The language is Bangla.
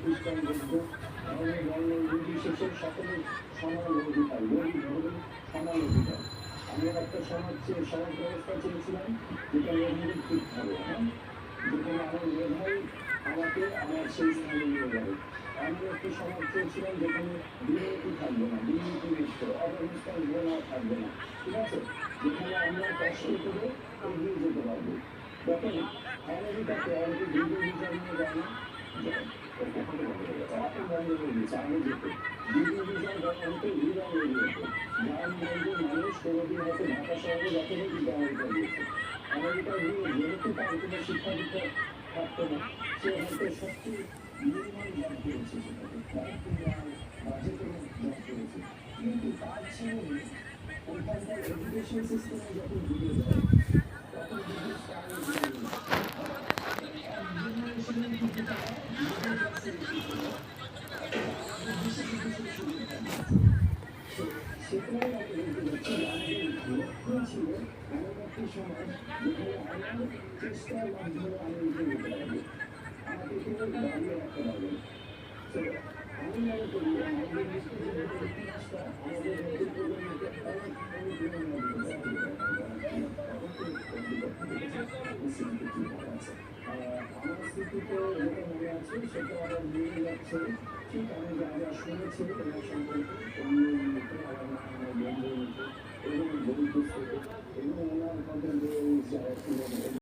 খ্রিস্টান বৌদ্ধ ধর্ম বর্ণ নির্বিশেষে সকলে সমান অধিকার গরিব ধনী সমান অধিকার আমি একটা সমাজ সমাজ ব্যবস্থা চেয়েছিলাম যেটা মেধাদের ঠিক হবে যেখানে আমার মেধাই আমাকে আমার সেই স্থানে নিয়ে আমি একটি সমাজ চেয়েছিলাম যেখানে দুর্নীতি থাকবে না দুর্নীতি মুক্ত অব্যবস্থা ঘোষণা থাকবে না ঠিক আছে যেখানে আমরা কষ্ট করে এগিয়ে যেতে পারব দেখেন আমেরিকাতে অনেকে দীর্ঘ বিচার না। এখন বন্ধ গেছে, আগে যেত। দীর্ঘ বিচার গণতন্ত্র ঘৃণা হয়ে গেছে। গ্রামগঞ্জের মানুষ কোনোদিন হয়তো ঢাকা শহরে যতই কিন্তু আমেরিকা গিয়েছে। আমেরিকা যেহেতু তার কিন্তু তার ছেলে ওইখানকার এডুকেশন সিস্টেমে যখন ঢুকে যায় তখন ব্রিটিশ কারণে এক জেনারেশনে কিন্তু তারা মিডল ক্লাসের সেটাই আমি বলতে চাচ্ছি আমাদের লক্ষ্য ছিল এমন একটি সমাজ যেখানে আমার চেষ্টার মাধ্যমে আমি উঠে যেতে পারব আমাকে কেউ দাঁড়িয়ে রাখতে পারবে না তো আমি মনে করি আমাদের মুক্তিযুদ্ধের ইতিহাসটা আমাদের নতুন প্রজন্মকে অনেক অনুপ্রেরণা দিতে আমার স্মৃতিতে যেটা মনে আছে সেটা আমার নিয়ে যাচ্ছে ঠিক আমি যা শুনেছি সম্পর্কে 反正都想吃点别的。